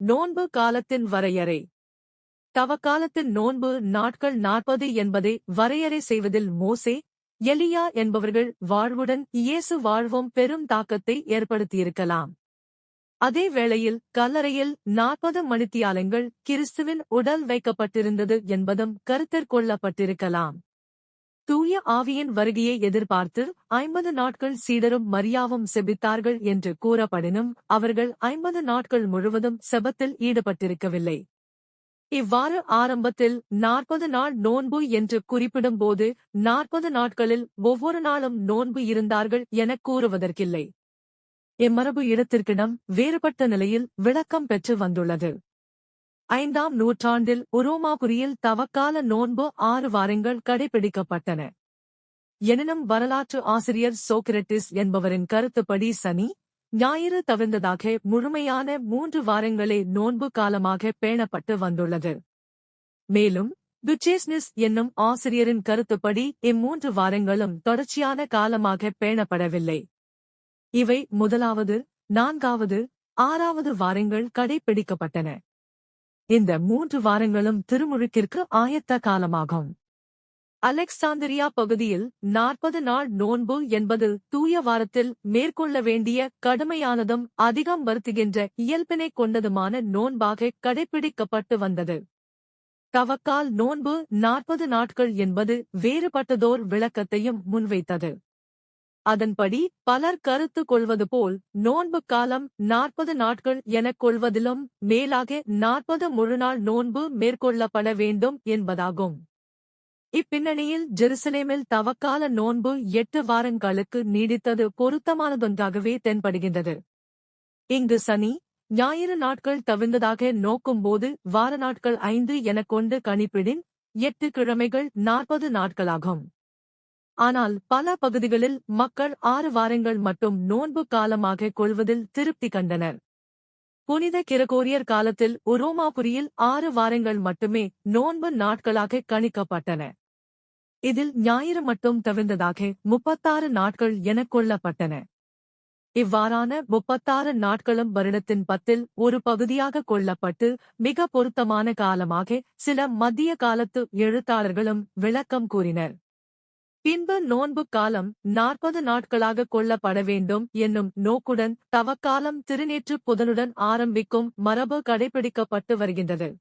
நோன்பு காலத்தின் வரையறை. தவக்காலத்தின் நோன்பு நாட்கள் நாற்பது என்பதை வரையறை செய்வதில் மோசே எலியா என்பவர்கள் வாழ்வுடன் இயேசு வாழ்வும் பெரும் தாக்கத்தை ஏற்படுத்தியிருக்கலாம். அதே வேளையில் கல்லறையில் நாற்பது மணித்தியாலங்கள் கிறிஸ்துவின் உடல் வைக்கப்பட்டிருந்தது என்பதும் கருத்திற்கொள்ளப்பட்டிருக்கலாம் தூய ஆவியின் வருகையை எதிர்பார்த்து ஐம்பது நாட்கள் சீடரும் மரியாவும் செபித்தார்கள் என்று கூறப்படினும் அவர்கள் ஐம்பது நாட்கள் முழுவதும் செபத்தில் ஈடுபட்டிருக்கவில்லை. இவ்வாறு ஆரம்பத்தில் நாற்பது நாள் நோன்பு என்று குறிப்பிடும்போது நாற்பது நாட்களில் ஒவ்வொரு நாளும் நோன்பு இருந்தார்கள் எனக் கூறுவதற்கில்லை. இம்மரபு இடத்திற்கிடம் வேறுபட்ட நிலையில் விளக்கம் பெற்று வந்துள்ளது. ஐந்தாம் நூற்றாண்டில் உரோமாபுரியில் தவக்கால நோன்பு ஆறு வாரங்கள் கடைபிடிக்கப்பட்டன. எனினும் வரலாற்று ஆசிரியர் சோக்ரட்டிஸ் என்பவரின் கருத்துப்படி சனி ஞாயிறு தவிர்ந்ததாக முழுமையான மூன்று வாரங்களே நோன்பு காலமாக பேணப்பட்டு வந்துள்ளது. மேலும் டுச்சேஸ்னிஸ் என்னும் ஆசிரியரின் கருத்துப்படி இம்மூன்று வாரங்களும் தொடர்ச்சியான காலமாக பேணப்படவில்லை. இவை முதலாவது நான்காவது ஆறாவது வாரங்கள் கடைபிடிக்கப்பட்டன. இந்த மூன்று வாரங்களும் திருமுழுக்கிற்கு ஆயத்த காலமாகும். அலெக்சாந்திரியா பகுதியில் நாற்பது நாள் நோன்பு என்பது தூய வாரத்தில் மேற்கொள்ள வேண்டிய கடுமையானதும் அதிகம் வருத்துகின்ற இயல்பினை கொண்டதுமான நோன்பாக கடைபிடிக்கப்பட்டு வந்தது. தவக்கால் நோன்பு நாற்பது நாட்கள் என்பது வேறுபட்டதோர் விளக்கத்தையும் முன்வைத்தது. அதன்படி பலர் கருத்து கொள்வது போல் நோன்பு காலம் நாற்பது நாட்கள் எனக் கொள்வதிலும் மேலாக நாற்பது முழுநாள் நோன்பு மேற்கொள்ளப்பட வேண்டும் என்பதாகும். இப்பின்னணியில் ஜெருசலேமில் தவக்கால நோன்பு எட்டு வாரங்களுக்கு நீடித்தது பொருத்தமானதொன்றாகவே தென்படுகின்றது. இங்கு சனி ஞாயிறு நாட்கள் தவிர்ந்ததாக நோக்கும்போது வார நாட்கள் ஐந்து எனக் கொண்டு கணிப்பிடின் எட்டு கிழமைகள் நாற்பது நாட்களாகும். ஆனால் பல பகுதிகளில் மக்கள் ஆறு வாரங்கள் மட்டும் நோன்பு காலமாக கொள்வதில் திருப்தி கண்டனர். புனித கிரகோரியர் காலத்தில் உரோமாபுரியில் ஆறு வாரங்கள் மட்டுமே நோன்பு நாட்களாக கணிக்கப்பட்டன. இதில் ஞாயிறு மட்டும் தவிர்ந்ததாக முப்பத்தாறு நாட்கள் எனக் கொள்ளப்பட்டன. இவ்வாறான முப்பத்தாறு நாட்களும் வருடத்தின் பத்தில் ஒரு பகுதியாக கொள்ளப்பட்டு மிக பொருத்தமான காலமாக சில மத்திய காலத்து எழுத்தாளர்களும் விளக்கம் கூறினர். பின்பு நோன்பு காலம் நாற்பது நாட்களாக கொள்ளப்பட வேண்டும் என்னும் நோக்குடன் தவக்காலம் திருநேற்று புதனுடன் ஆரம்பிக்கும் மரபு கடைபிடிக்கப்பட்டு வருகின்றது.